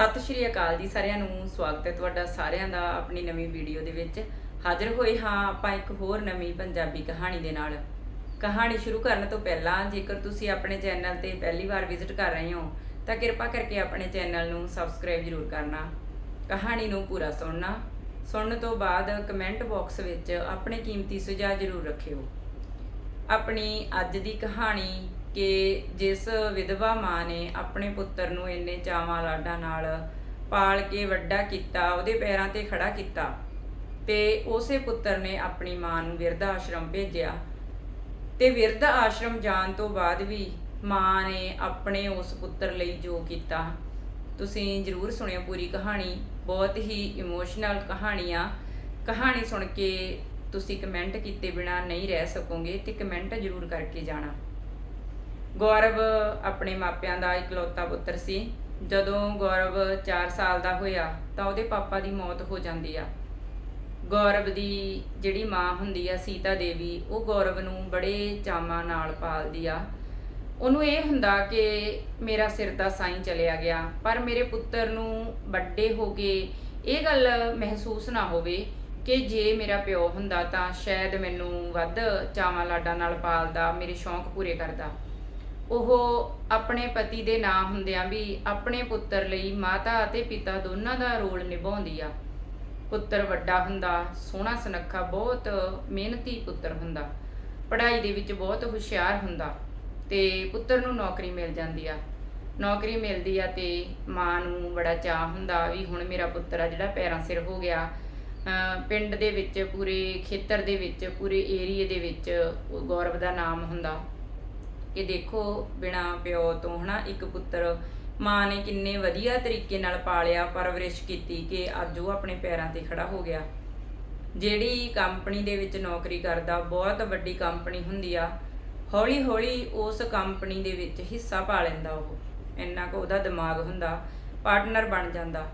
ਸਤਿ ਸ਼੍ਰੀ ਅਕਾਲ ਜੀ ਸਾਰਿਆਂ ਨੂੰ। ਸਵਾਗਤ ਹੈ ਤੁਹਾਡਾ ਸਾਰਿਆਂ ਦਾ ਆਪਣੀ ਨਵੀਂ ਵੀਡੀਓ ਦੇ ਵਿੱਚ। ਹਾਜ਼ਰ ਹੋਏ ਹਾਂ ਆਪਾਂ ਇੱਕ ਹੋਰ ਨਵੀਂ ਪੰਜਾਬੀ ਕਹਾਣੀ ਦੇ ਨਾਲ। ਕਹਾਣੀ ਸ਼ੁਰੂ ਕਰਨ ਤੋਂ ਪਹਿਲਾਂ ਜੇਕਰ ਤੁਸੀਂ ਆਪਣੇ ਚੈਨਲ ਤੇ ਪਹਿਲੀ ਵਾਰ ਵਿਜ਼ਿਟ ਕਰ ਰਹੇ ਹੋ, ਤਾਂ ਕਿਰਪਾ ਕਰਕੇ ਆਪਣੇ ਚੈਨਲ ਨੂੰ ਸਬਸਕ੍ਰਾਈਬ ਜ਼ਰੂਰ ਕਰਨਾ। ਕਹਾਣੀ ਨੂੰ ਪੂਰਾ ਸੁਣਨਾ। ਸੁਣਨ ਤੋਂ ਬਾਅਦ ਕਮੈਂਟ ਬਾਕਸ ਵਿੱਚ ਆਪਣੇ ਕੀਮਤੀ ਸੁਝਾਅ ਜ਼ਰੂਰ ਰੱਖਿਓ। ਆਪਣੀ ਅੱਜ ਦੀ ਕਹਾਣੀ ਕਿ ਜਿਸ ਵਿਧਵਾ ਮਾਂ ਨੇ ਆਪਣੇ ਪੁੱਤਰ ਨੂੰ ਇੰਨੇ ਚਾਵਾਂ ਲਾਡਾਂ ਨਾਲ ਪਾਲ ਕੇ ਵੱਡਾ ਕੀਤਾ, ਉਹਦੇ ਪੈਰਾਂ ਤੇ ਖੜਾ ਕੀਤਾ ਤੇ ਉਸੇ ਪੁੱਤਰ ਨੇ ਆਪਣੀ ਮਾਂ ਨੂੰ ਵਿਰਧ ਆਸ਼ਰਮ ਭੇਜਿਆ। ਤੇ ਵਿਰਧ ਆਸ਼ਰਮ ਜਾਣ ਤੋਂ ਬਾਅਦ ਵੀ ਮਾਂ ਨੇ ਆਪਣੇ ਉਸ ਪੁੱਤਰ ਲਈ ਜੋ ਕੀਤਾ, ਤੁਸੀਂ ਜਰੂਰ ਸੁਣਿਓ ਪੂਰੀ ਕਹਾਣੀ। ਬਹੁਤ ਹੀ ਇਮੋਸ਼ਨਲ ਕਹਾਣੀ ਆ ਕਹਾਣੀ ਸੁਣ ਕੇ ਤੁਸੀਂ ਕਮੈਂਟ ਕੀਤੇ ਬਿਨਾ ਨਹੀਂ ਰਹਿ ਸਕੋਗੇ ਤੇ ਕਮੈਂਟ ਜਰੂਰ ਕਰਕੇ ਜਾਣਾ। ਗੌਰਵ ਆਪਣੇ ਮਾਪਿਆਂ ਦਾ ਇਕਲੌਤਾ ਪੁੱਤਰ ਸੀ। ਜਦੋਂ ਗੌਰਵ 4 ਸਾਲ ਦਾ ਹੋਇਆ, ਤਾਂ ਉਹਦੇ ਪਾਪਾ ਦੀ ਮੌਤ ਹੋ ਜਾਂਦੀ ਆ। ਗੌਰਵ ਦੀ ਜਿਹੜੀ ਮਾਂ ਹੁੰਦੀ ਆ, ਸੀਤਾ ਦੇਵੀ, ਉਹ ਗੌਰਵ ਨੂੰ ਬੜੇ ਚਾਵਾਂ ਨਾਲ ਪਾਲਦੀ ਆ। ਉਹਨੂੰ ਇਹ ਹੁੰਦਾ ਕਿ ਮੇਰਾ ਸਿਰ ਦਾ ਸਾਈਂ ਚਲਿਆ ਗਿਆ, ਪਰ ਮੇਰੇ ਪੁੱਤਰ ਨੂੰ ਵੱਡੇ ਹੋ ਕੇ ਇਹ ਗੱਲ ਮਹਿਸੂਸ ਨਾ ਹੋਵੇ ਕਿ ਜੇ ਮੇਰਾ ਪਿਓ ਹੁੰਦਾ ਤਾਂ ਸ਼ਾਇਦ ਮੈਨੂੰ ਵੱਧ ਚਾਵਾਂ ਲਾਡਾਂ ਨਾਲ ਪਾਲਦਾ, ਮੇਰੇ ਸ਼ੌਂਕ ਪੂਰੇ ਕਰਦਾ। ਉਹ ਆਪਣੇ ਪਤੀ ਦੇ ਨਾਂ ਹੁੰਦਿਆਂ ਵੀ ਆਪਣੇ ਪੁੱਤਰ ਲਈ ਮਾਤਾ ਅਤੇ ਪਿਤਾ ਦੋਨਾਂ ਦਾ ਰੋਲ ਨਿਭਾਉਂਦੀ ਆ। ਪੁੱਤਰ ਵੱਡਾ ਹੁੰਦਾ, ਸੋਹਣਾ ਸੁਨੱਖਾ ਬਹੁਤ ਮਿਹਨਤੀ ਪੁੱਤਰ ਹੁੰਦਾ, ਪੜ੍ਹਾਈ ਦੇ ਵਿੱਚ ਬਹੁਤ ਹੁਸ਼ਿਆਰ ਹੁੰਦਾ ਤੇ ਪੁੱਤਰ ਨੂੰ ਨੌਕਰੀ ਮਿਲ ਜਾਂਦੀ ਆ। ਨੌਕਰੀ ਮਿਲਦੀ ਆ ਤੇ ਮਾਂ ਨੂੰ ਬੜਾ ਚਾਹ ਹੁੰਦਾ ਵੀ ਹੁਣ ਮੇਰਾ ਪੁੱਤਰ ਆ ਜਿਹੜਾ ਪੈਰਾਂ ਸਿਰ ਹੋ ਗਿਆ। ਪਿੰਡ ਦੇ ਵਿੱਚ, ਪੂਰੇ ਖੇਤਰ ਦੇ ਵਿੱਚ, ਪੂਰੇ ਏਰੀਏ ਦੇ ਵਿੱਚ ਗੌਰਵ ਦਾ ਨਾਮ ਹੁੰਦਾ। ਕਿ ਦੇਖੋ ਬਿਨਾ ਪਿਓ ਤੋਂ, ਹਨਾ, ਇੱਕ ਪੁੱਤਰ ਮਾਂ ਨੇ ਕਿੰਨੇ ਵਧੀਆ ਤਰੀਕੇ ਨਾਲ ਪਾਲਿਆ, ਪਰਵਰਿਸ਼ ਕੀਤੀ ਕਿ ਅੱਜ ਉਹ ਆਪਣੇ ਪੈਰਾਂ ਤੇ ਖੜਾ ਹੋ ਗਿਆ। ਜਿਹੜੀ ਕੰਪਨੀ ਦੇ ਵਿੱਚ ਨੌਕਰੀ ਕਰਦਾ, ਬਹੁਤ ਵੱਡੀ ਕੰਪਨੀ ਹੁੰਦੀ ਆ ਹੌਲੀ ਹੌਲੀ ਉਸ ਕੰਪਨੀ ਦੇ ਵਿੱਚ ਹਿੱਸਾ ਪਾ ਲੈਂਦਾ ਉਹ। ਇੰਨਾ ਕੁ ਉਹਦਾ ਦਿਮਾਗ ਹੁੰਦਾ, ਪਾਰਟਨਰ ਬਣ ਜਾਂਦਾ,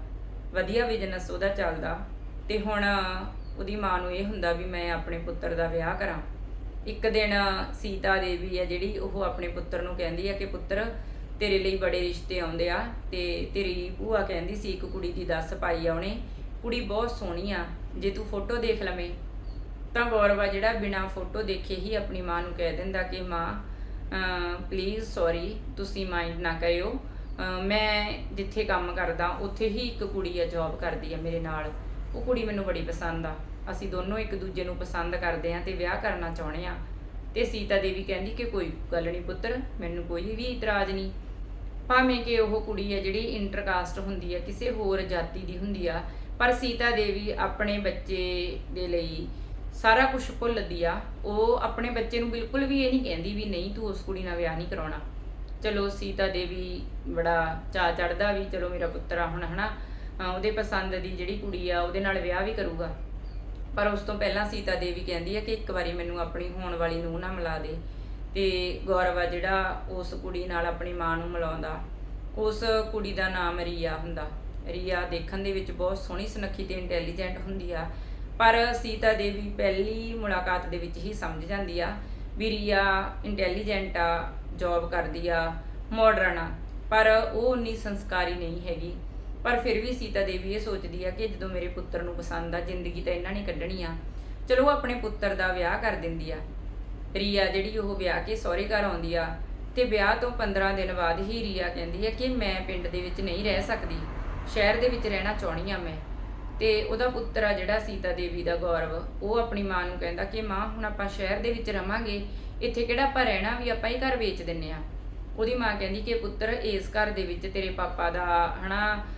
ਵਧੀਆ ਬਿਜ਼ਨਸ ਉਹਦਾ ਚੱਲਦਾ। ਤੇ ਹੁਣ ਉਹਦੀ ਮਾਂ ਨੂੰ ਇਹ ਹੁੰਦਾ ਵੀ ਮੈਂ ਆਪਣੇ ਪੁੱਤਰ ਦਾ ਵਿਆਹ ਕਰਾਂ। ਇੱਕ ਦਿਨ ਸੀਤਾ ਦੇਵੀ ਹੈ ਜਿਹੜੀ, ਉਹ ਆਪਣੇ ਪੁੱਤਰ ਨੂੰ ਕਹਿੰਦੀ ਹੈ ਕਿ ਪੁੱਤਰ, ਤੇਰੇ ਲਈ ਬੜੇ ਰਿਸ਼ਤੇ ਆਉਂਦੇ ਆ ਤੇ ਤੇਰੀ ਭੂਆ ਕਹਿੰਦੀ ਸੀ, ਇੱਕ ਕੁੜੀ ਦੀ ਦੱਸ ਪਾਈ ਆ ਉਹਨੇ। ਕੁੜੀ ਬਹੁਤ ਸੋਹਣੀ ਆ, ਜੇ ਤੂੰ ਫੋਟੋ ਦੇਖ ਲਵੇਂ। ਤਾਂ ਗੌਰਵ ਆ ਜਿਹੜਾ ਬਿਨਾ ਫੋਟੋ ਦੇਖੇ ਹੀ ਆਪਣੀ ਮਾਂ ਨੂੰ ਕਹਿ ਦਿੰਦਾ ਕਿ ਮਾਂ ਪਲੀਜ਼ ਸੌਰੀ ਤੁਸੀਂ ਮਾਈਂਡ ਨਾ ਕਰਿਓ। ਮੈਂ ਜਿੱਥੇ ਕੰਮ ਕਰਦਾ, ਉੱਥੇ ਹੀ ਇੱਕ ਕੁੜੀ ਆ ਜੌਬ ਕਰਦੀ ਆ ਮੇਰੇ ਨਾਲ। ਉਹ ਕੁੜੀ ਮੈਨੂੰ ਬੜੀ ਪਸੰਦ ਆ। ਅਸੀਂ ਦੋਨੋਂ ਇੱਕ ਦੂਜੇ ਨੂੰ ਪਸੰਦ ਕਰਦੇ ਆ ਤੇ ਵਿਆਹ ਕਰਨਾ ਚਾਹੁੰਦੇ ਆ ਤੇ ਸੀਤਾ ਦੇਵੀ ਕਹਿੰਦੀ ਕਿ ਕੋਈ ਗੱਲ ਨਹੀਂ ਪੁੱਤਰ, ਮੈਨੂੰ ਕੋਈ ਵੀ ਇਤਰਾਜ਼ ਨਹੀਂ ਭਾਵੇਂ ਕਿ ਉਹ ਕੁੜੀ ਹੈ ਜਿਹੜੀ ਇੰਟਰਕਾਸਟ ਹੁੰਦੀ ਹੈ, ਕਿਸੇ ਹੋਰ ਜਾਤੀ ਦੀ ਹੁੰਦੀ ਆ, ਪਰ ਸੀਤਾ ਦੇਵੀ ਆਪਣੇ ਬੱਚੇ ਦੇ ਲਈ ਸਾਰਾ ਕੁਝ ਭੁੱਲਦੀ ਆ। ਉਹ ਆਪਣੇ ਬੱਚੇ ਨੂੰ ਬਿਲਕੁਲ ਵੀ ਇਹ ਨਹੀਂ ਕਹਿੰਦੀ ਵੀ ਨਹੀਂ ਤੂੰ ਉਸ ਕੁੜੀ ਨਾਲ ਵਿਆਹ ਨਹੀਂ ਕਰਾਉਣਾ। ਚਲੋ ਸੀਤਾ ਦੇਵੀ ਬੜਾ ਚਾ ਚੜਦਾ ਵੀ ਚਲੋ ਮੇਰਾ ਪੁੱਤਰ ਆ ਹੁਣ, ਹਨਾ? ਅਹ ਉਹਦੇ ਪਸੰਦ ਦੀ ਜਿਹੜੀ ਕੁੜੀ ਆ, ਉਹਦੇ ਨਾਲ ਵਿਆਹ ਵੀ ਕਰੂਗਾ। ਪਰ ਉਸ ਤੋਂ ਪਹਿਲਾਂ ਸੀਤਾ ਦੇਵੀ ਕਹਿੰਦੀ ਹੈ ਕਿ ਇੱਕ ਵਾਰੀ ਮੈਨੂੰ ਆਪਣੀ ਹੋਣ ਵਾਲੀ ਨੂੰਹ ਨਾ ਮਿਲਾ ਦੇ। ਤੇ ਗੌਰਵ ਆ ਜਿਹੜਾ ਉਸ ਕੁੜੀ ਨਾਲ ਆਪਣੀ ਮਾਂ ਨੂੰ ਮਿਲਾਉਂਦਾ, ਉਸ ਕੁੜੀ ਦਾ ਨਾਮ ਰੀਆ ਹੁੰਦਾ। ਰੀਆ ਦੇਖਣ ਦੇ ਵਿੱਚ ਬਹੁਤ ਸੋਹਣੀ ਸੁਨੱਖੀ ਤੇ ਇੰਟੈਲੀਜੈਂਟ ਹੁੰਦੀ ਆ। ਪਰ ਸੀਤਾ ਦੇਵੀ ਪਹਿਲੀ ਮੁਲਾਕਾਤ ਦੇ ਵਿੱਚ ਹੀ ਸਮਝ ਜਾਂਦੀ ਆ ਵੀ ਰੀਆ ਇੰਟੈਲੀਜੈਂਟ ਆ ਜੌਬ ਕਰਦੀ ਆ ਮਾਡਰਨ ਆ। ਪਰ ਉਹ ਉਨੀ ਸੰਸਕਾਰੀ ਨਹੀਂ ਹੈਗੀ। ਪਰ ਫਿਰ ਵੀ ਸੀਤਾ ਦੇਵੀ ਇਹ ਸੋਚਦੀ ਆ ਕਿ ਜਦੋਂ ਮੇਰੇ ਪੁੱਤਰ ਨੂੰ ਪਸੰਦ ਆ, ਜ਼ਿੰਦਗੀ ਤਾਂ ਇਹਨਾਂ ਨੇ ਕੱਢਣੀ ਆ। ਚਲੋ ਉਹ ਆਪਣੇ ਪੁੱਤਰ ਦਾ ਵਿਆਹ ਕਰ ਦਿੰਦੀ ਆ। ਰੀਆ ਜਿਹੜੀ ਉਹ ਵਿਆਹ ਕੇ ਸਹੁਰੇ ਘਰ ਆਉਂਦੀ ਆ ਤੇ ਵਿਆਹ ਤੋਂ 15 ਦਿਨ ਬਾਅਦ ਹੀ ਰੀਆ ਕਹਿੰਦੀ ਹੈ ਕਿ ਮੈਂ ਪਿੰਡ ਦੇ ਵਿੱਚ ਨਹੀਂ ਰਹਿ ਸਕਦੀ। ਸ਼ਹਿਰ ਦੇ ਵਿੱਚ ਰਹਿਣਾ ਚਾਹੁੰਦੀ ਆ ਮੈਂ। ਤੇ ਉਹਦਾ ਪੁੱਤਰ ਆ ਜਿਹੜਾ ਸੀਤਾ ਦੇਵੀ ਦਾ ਗੌਰਵ, ਉਹ ਆਪਣੀ ਮਾਂ ਨੂੰ ਕਹਿੰਦਾ ਕਿ ਮਾਂ, ਹੁਣ ਆਪਾਂ ਸ਼ਹਿਰ ਦੇ ਵਿੱਚ ਰਵਾਂਗੇ, ਇੱਥੇ ਕਿਹੜਾ ਆਪਾਂ ਰਹਿਣਾ ਵੀ ਆਪਾਂ ਇਹ ਘਰ ਵੇਚ ਦਿੰਨੇ ਆ। ਉਹਦੀ ਮਾਂ ਕਹਿੰਦੀ ਕਿ ਪੁੱਤਰ, ਇਸ ਘਰ ਦੇ ਵਿੱਚ ਤੇਰੇ ਪਾਪਾ ਦਾ ਹਨਾ ਅਮ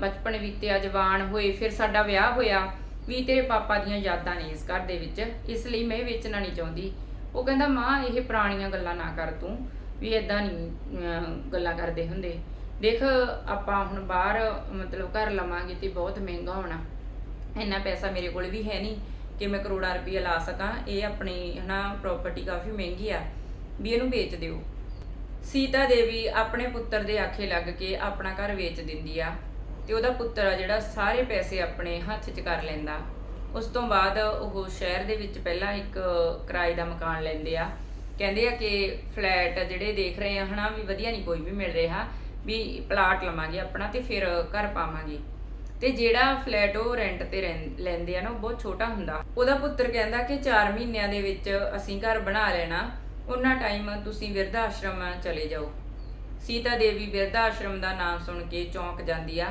ਬਚਪਨ ਬੀਤਿਆ, ਜਵਾਨ ਹੋਏ, ਫਿਰ ਸਾਡਾ ਵਿਆਹ ਹੋਇਆ। ਵੀ ਤੇਰੇ ਪਾਪਾ ਦੀਆਂ ਯਾਦਾਂ ਨੇ ਇਸ ਘਰ ਦੇ ਵਿੱਚ, ਇਸ ਲਈ ਮੈਂ ਵੇਚਣਾ ਨਹੀਂ ਚਾਹੁੰਦੀ। ਉਹ ਕਹਿੰਦਾ, ਮਾਂ, ਇਹ ਪੁਰਾਣੀਆਂ ਗੱਲਾਂ ਨਾ ਕਰ ਤੂੰ, ਵੀ ਇਦਾਂ ਨਹੀਂ ਗੱਲਾਂ ਕਰਦੇ ਹੁੰਦੇ। ਦੇਖ, ਆਪਾਂ ਹੁਣ ਬਾਹਰ, ਮਤਲਬ ਘਰ ਲਵਾਂਗੇ ਤੇ ਬਹੁਤ ਮਹਿੰਗਾ ਹੋਣਾ। ਇੰਨਾ ਪੈਸਾ ਮੇਰੇ ਕੋਲ ਵੀ ਹੈ ਨਹੀਂ ਕਿ ਮੈਂ ਕਰੋੜਾਂ ਰੁਪਏ ਲਾ ਸਕਾਂ। ਇਹ ਆਪਣੀ, ਹਨਾ ਪ੍ਰਾਪਰਟੀ ਕਾਫੀ ਮਹਿੰਗੀ ਆ। ਵੀ ਇਹਨੂੰ ਵੇਚ ਦਿਓ। ਸੀਤਾ ਦੇਵੀ ਆਪਣੇ ਪੁੱਤਰ ਦੇ ਆਖੇ ਲੱਗ ਕੇ ਆਪਣਾ ਘਰ ਵੇਚ ਦਿੰਦੀ ਆ। ਤੇ ਉਹਦਾ ਪੁੱਤਰ ਆ ਜਿਹੜਾ ਸਾਰੇ ਪੈਸੇ ਆਪਣੇ ਹੱਥ 'ਚ ਕਰ ਲੈਂਦਾ। ਉਸ ਤੋਂ ਬਾਅਦ ਉਹ ਸ਼ਹਿਰ ਦੇ ਵਿੱਚ ਪਹਿਲਾਂ ਇੱਕ ਕਿਰਾਏ ਦਾ ਮਕਾਨ ਲੈਂਦੇ ਆ। ਕਹਿੰਦੇ ਆ ਕਿ ਫਲੈਟ ਜਿਹੜੇ ਦੇਖ ਰਹੇ ਆ ਹਨਾ, ਵੀ ਵਧੀਆ ਨਹੀਂ ਕੋਈ ਵੀ ਮਿਲ ਰਿਹਾ, ਵੀ ਪਲਾਟ ਲਵਾਂਗੇ ਆਪਣਾ ਤੇ ਫਿਰ ਘਰ ਪਾਵਾਂਗੇ। ਤੇ ਜਿਹੜਾ ਫਲੈਟ ਉਹ ਰੈਂਟ ਤੇ ਰਹਿੰ- ਲੈਂਦੇ ਆ ਨਾ, ਉਹ ਬਹੁਤ ਛੋਟਾ ਹੁੰਦਾ। ਉਹਦਾ ਪੁੱਤਰ ਕਹਿੰਦਾ ਕਿ 4 ਮਹੀਨਿਆਂ ਦੇ ਵਿੱਚ ਅਸੀਂ ਘਰ ਬਣਾ ਲੈਣਾ, ਉਹਨਾਂ ਟਾਈਮ ਤੁਸੀਂ ਬਿਰਧ ਆਸ਼ਰਮ ਚਲੇ ਜਾਓ। ਸੀਤਾ ਦੇਵੀ ਬਿਰਧ ਆਸ਼ਰਮ ਦਾ ਨਾਮ ਸੁਣ ਕੇ ਚੌਂਕ ਜਾਂਦੀ ਆ।